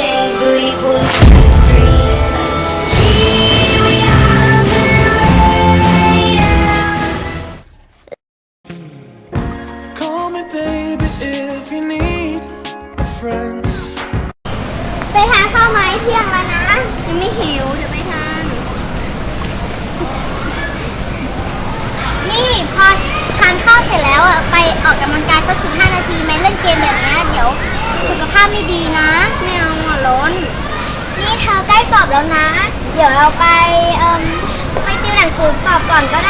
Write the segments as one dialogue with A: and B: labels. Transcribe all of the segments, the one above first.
A: change will equal dreams. Here we are, the way
B: Call me baby if you need a friend.
C: ไปทานข้าวไหมเที่ยงแล้วนะยังไม่หิวเดี๋ยวไปทาน นี่พอทานข้าวเสร็จแล้วอะไปออกกำลังกายสักสิบห้านาทีไหมเล่นเกมแบบเนี้ยเดี๋ยวสุขภาพไม่ดีนะ ไม่เอาอะล้น นี่เธอใกล้สอบแล้วนะ เดี๋ยวเราไปเอ่อไปติวหนังสือสอบก่อนก็ได้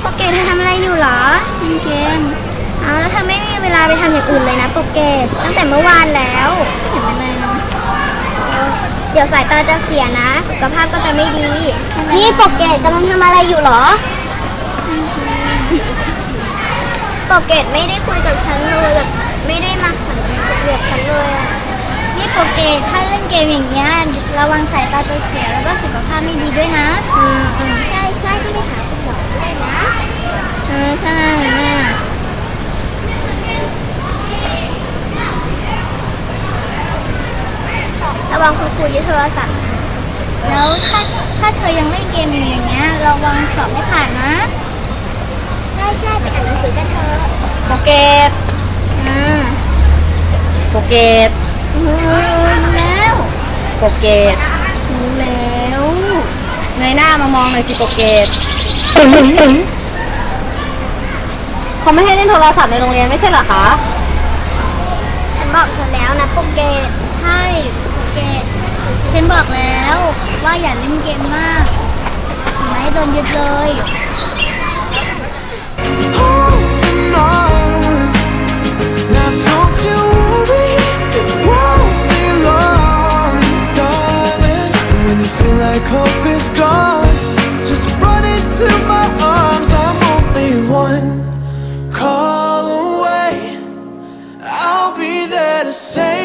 C: โปเกตเธอทำอะไรอยู่เหรอเล่นเกมเอาแล้วเธอไม่มีเวลาไปทำอย่างอื่นเลยนะโปเกตตั้งแต่เมื่อวานแล้วเห็นไหมเดี๋ยวสายตาจะเสียนะ สุขภาพก็จะไม่ดี นี่โปเกตกำลังทำอะไรอยู่เหรอโปเกตไม่ได้คุยกับฉันเลยแบบไม่ได้มาขันคุยกับฉันเลยอะนี่โปเกตถ้าเล่นเกมอย่างเงี้ยระวังสายตาจะเสียแล้วก็สุขภาพไม่ดีด้วยนะอืมอืมใช่ใช่ที่ไปหาคุณหมอด้วยนะ เออใช่แม่ระวังคุณครูยึดโทรศัพท์ แล้วถ้าถ้าเธอยังเล่นเกมอยู่อย่างเงี้ยระวังสอบไม่ผ่านนะ ใช่ใช่ไปอ่านหนังสือกันเถอะ
D: โปเกต
C: อ่า
D: โปเกต
C: เออรู้แล้ว
D: โปเกต
C: รู้แล้ว
D: เงยหน้ามามองหน่อยสิโปเกตาไม่ให้เล่นโทรศัพท์ในโรงเรียนไม่ใช่เหรอคะ
C: ฉันบอกเธอแล้วนะโปเกตใช่โปเกตฉันบอกแล้วว่าอย่าเล่นเกมมากไม่ให้โดนยึดเลย Hope to say